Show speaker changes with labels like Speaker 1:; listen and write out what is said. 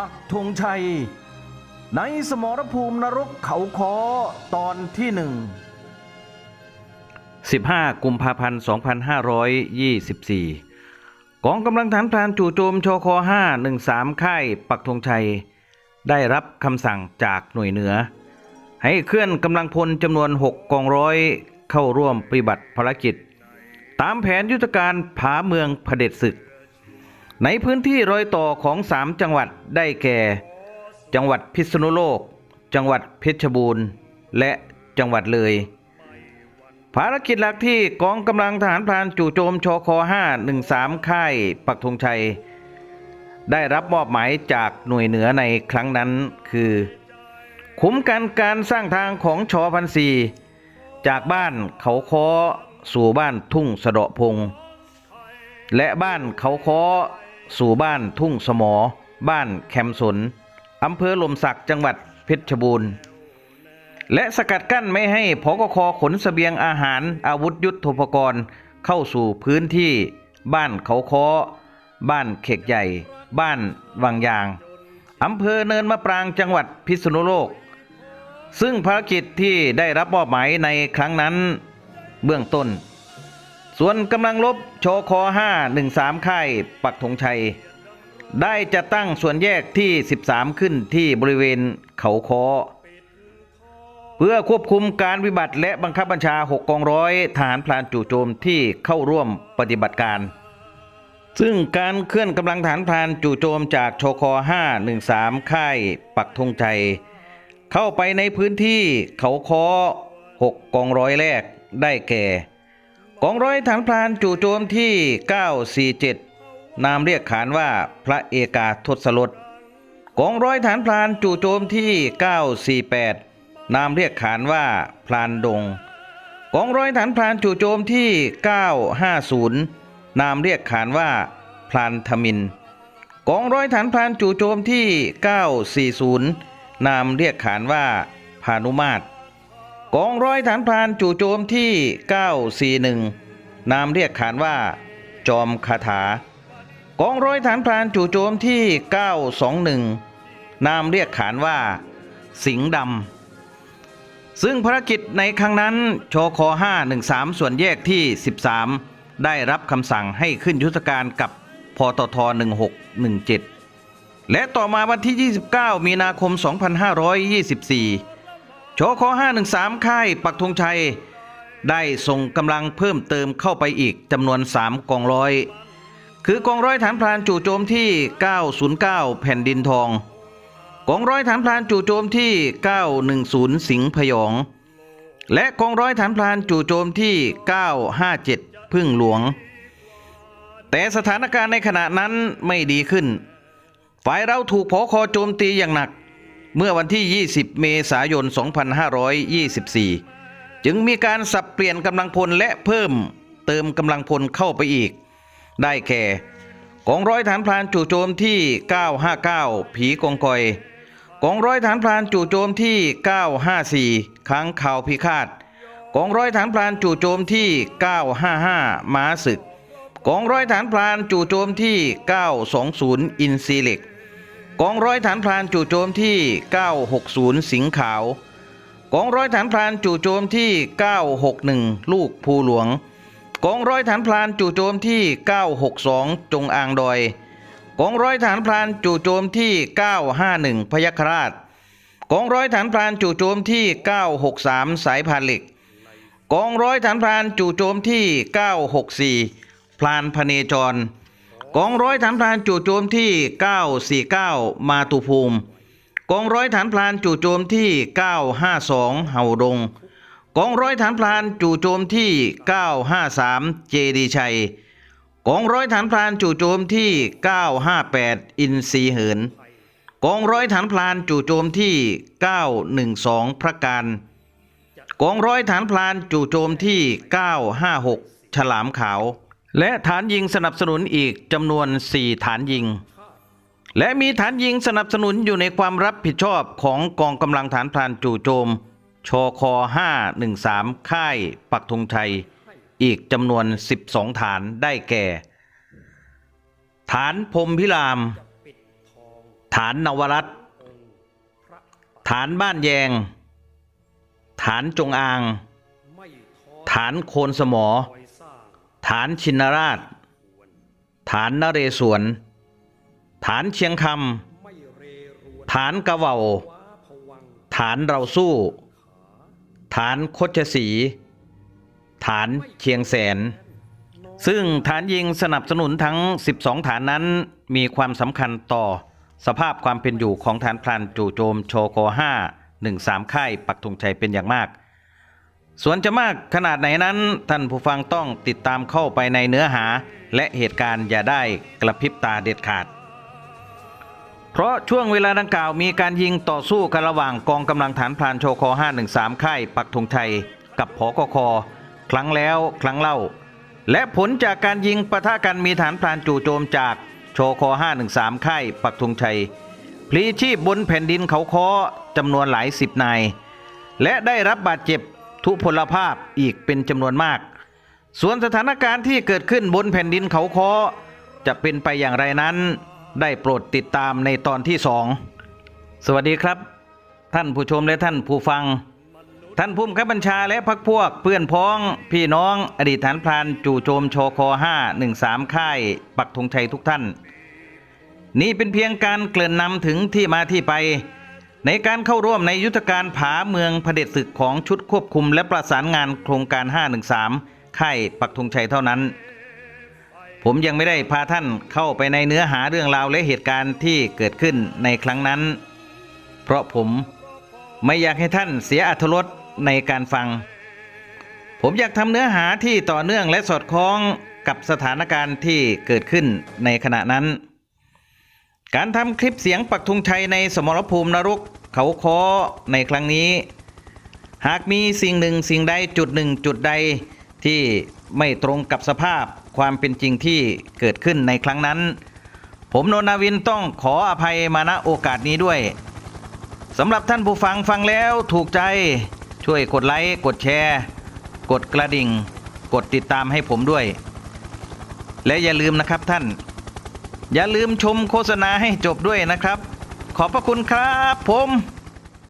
Speaker 1: ปักธงชัย ในสมรภูมินรกเขาคอตอนที่หนึ่ง
Speaker 2: 15 กุมภาพันธ์ 2524 กองกำลังฐานพรานจู่โจมชค513 ค่ายปักธงชัย ได้รับคำสั่งจากหน่วยเหนือ ให้เคลื่อนกำลังพลจำนวน 6 กองร้อยเข้าร่วมปฏิบัติภารกิจ ตามแผนยุทธการผาเมืองเผด็จศึก ในพื้นที่รอยต่อของ 3 จังหวัดได้แก่ จังหวัดพิษณุโลก จังหวัดเพชรบูรณ์ และจังหวัดเลย ภารกิจหลักที่กองกำลังทหารพรานจู่โจมชค513 ค่ายปักธงชัย ได้รับมอบหมายจากหน่วยเหนือในครั้งนั้นคือ คุ้มกันการสร้างทางของชอพันสีจากบ้านเขาคอสู่บ้านทุ่งสะเดาะพงและบ้านเขาคอ สู่บ้านทุ่งสมอ บ้านแคมสนอำเภอลมสักจังหวัดเพชรบูรณ์ และสกัดกั้นไม่ให้พกคขนสเสบียงอาหารอาวุธยุทโธปกรณ์เข้าสู่พื้นที่ บ้านเขาคอบ้านเขกใหญ่ บ้านวังยางอำเภอเนินมะปรางจังหวัดพิษณุโลก ซึ่งภารกิจที่ได้รับมอบหมายในครั้งนั้น เบื้องต้น ส่วนกำลังรบชค513 ค่ายปักธงชัย ได้จะตั้งส่วนแยกที่ 13 ขึ้นที่บริเวณเขาคอเพื่อควบคุมการวิบัติและบังคับบัญชา 6 กองร้อยทหารพลานจู่โจมที่เข้าร่วมปฏิบัติการ ซึ่งการเคลื่อนกำลังฐานพลานจู่โจมจากชค513 ค่ายปักธงชัย เข้าไปในพื้นที่เขาคอ 6 กองร้อยแรกได้แก่ กองร้อยฐานพลานจู่โจมที่ 947 นามเรียกขานว่าพระเอกาทศรถกองร้อยฐานพลานจู่โจมที่ 948 นามเรียกขานว่าพลานดง กองร้อยฐานพลานจู่โจมที่ 950 นามเรียกขานว่าพลานทมิน กองร้อยฐานพลานจู่โจมที่ 940 นามเรียกขานว่าพานุมาตร กองร้อยฐานพรานจู่โจมที่ 941 นามเรียกขานว่า จอมคาถากองร้อยฐานพรานจู่โจมที่ 921 นามเรียกขานว่า สิงห์ดำ ซึ่งภารกิจในครั้งนั้นชค513 ส่วนแยกที่ 13 ได้รับคำสั่งให้ขึ้นยุทธการกับพตท 1617 และต่อมาวันที่ 29 มีนาคม 2524 ชค513 ค่ายปักธงชัย ได้ส่งกำลังเพิ่มเติมเข้าไปอีกจำนวน 3 กองร้อย คือกองร้อยฐานพรานจู่โจมที่ 909 แผ่นดินทอง กองร้อยฐานพรานจู่โจมที่ 910 สิงห์พยอง และกองร้อยฐานพรานจู่โจมที่ 957 พึ่งหลวง แต่สถานการณ์ในขณะนั้นไม่ดีขึ้น ฝ่ายเราถูกพอคอโจมตีอย่างหนัก เมื่อวันที่ 20 เมษายน 2524 จึงมีการสับเปลี่ยนกำลังพลและเพิ่มเติมกำลังพลเข้าไปอีก ได้แก่กองร้อยฐานพรานจู่โจมที่ 959 ผีกองกอยกองร้อยฐานพรานจู่โจมที่ 954 ค้างข่าวพิฆาตกองร้อยฐานพรานจู่โจมที่ 955 ม้าศึกกองร้อยฐานพรานจู่โจมที่ 920 อินซีเหล็ก กองร้อยฐานพรานจู่โจมที่ 960 สิงขาว กองร้อยฐานพรานจู่โจมที่ 961 ลูกภูหลวง กองร้อยฐานพรานจู่โจมที่ 962 จงอางดอย กองร้อยฐานพรานจู่โจมที่ 951 พยัคฆราช กองร้อยฐานพรานจู่โจมที่ 963 สายพานเหล็ก กองร้อยฐานพรานจู่โจมที่ 964 พลานพเนจร กองร้อยฐานพรานจู่โจมที่ 949 มาตุภูมิ กองร้อยฐานพลานจู่โจมที่ 952 เห่าดง กองร้อยฐานพลานจู่โจมที่ 953 เจดีชัย กองร้อยฐานพลานจู่โจมที่ 958 อินทรีเหิน กองร้อยฐานพลานจู่โจมที่ 912 พระการ กองร้อยฐานพลานจู่โจมที่ 956 ฉลามขาว และฐานยิงสนับสนุนอีกจำนวน 4 ฐานยิง และมีฐานยิงสนับสนุนอยู่ในความรับผิดชอบของกองกำลังฐานพลานจู่โจม ชค 513 ค่ายปักธงชัย อีกจำนวน 12 ฐานได้แก่ ฐานพรมพิราม ฐานนวรัตฐานบ้านแยง ฐานจงอาง ฐานโคนสมอ ฐานชินราช ฐานนเรศวร ฐานเชียงคำฐานกะเว่าฐานเราสู้ ฐานโคชศรีฐานเชียงแสน ซึ่งฐานยิงสนับสนุนทั้ง 12 ฐานนั้นมีความสำคัญต่อสภาพความเป็นอยู่ของฐานพลานจู่โจมโชโก5 13 ค่ายปักธงชัยเป็นอย่างมาก ส่วนจะมากขนาดไหนนั้น ท่านผู้ฟังต้องติดตามเข้าไปในเนื้อหา และเหตุการณ์อย่าได้กระพริบตาเด็ดขาด เพราะช่วงเวลาดังกล่าวมีการยิงต่อสู้กันระหว่างกองกำลังฐานพรานโชคอ513 ค่ายปักธงชัย กับผอกคครั้งแล้วครั้งเล่า และผลจากการยิงประทะกันมีฐานพรานจู่โจมจากโชคอ513 ค่ายปักธงชัยพลีชีพบนแผ่นดินเขาคอจำนวนหลายสิบนาย และได้รับบาดเจ็บ ทุพลภาพอีกเป็นจำนวนมาก ส่วนสถานการณ์ที่เกิดขึ้นบนแผ่นดินเขาคอจะเป็นไปอย่างไรนั้น ได้โปรดติดตามในตอนที่สองสวัสดีครับ ท่านผู้ชมและท่านผู้ฟัง ท่านผู้บังคับบัญชาและพักพวกเพื่อนพ้อง พี่น้องอดีตฐานพรานจู่โจมชค513 ค่าย ปักธงชัยทุกท่าน นี่เป็นเพียงการเกริ่นนำถึงที่มาที่ไป ในการเข้าร่วมในยุทธการผาเมืองเผด็จศึกของชุดควบคุมและประสานงานโครงการ 513 ค่ายปักธงชัยเท่านั้น ผมยังไม่ได้พาท่านเข้าไปในเนื้อหาเรื่องราวและเหตุการณ์ที่เกิดขึ้นในครั้งนั้น เพราะผมไม่อยากให้ท่านเสียอรรถรสในการฟัง ผมอยากทำเนื้อหาที่ต่อเนื่องและสอดคล้องกับสถานการณ์ที่เกิดขึ้นในขณะนั้น การทำคลิปเสียงปักธงชัยในสมรภูมินรกเขาคอในครั้งนี้ หากมีสิ่งหนึ่งสิ่งใดจุดหนึ่งจุดใดที่ไม่ตรงกับสภาพความเป็นจริงที่เกิดขึ้นในครั้งนั้น ผมโนนาวินต้องขออภัยมาณโอกาสนี้ด้วยสำหรับท่านผู้ฟังฟังแล้วถูกใจช่วยกดไลค์กดแชร์ กดกระดิ่ง กดติดตามให้ผมด้วย และอย่าลืมนะครับท่าน อย่าลืมชมโฆษณาให้จบด้วยนะครับ ขอบพระคุณครับผม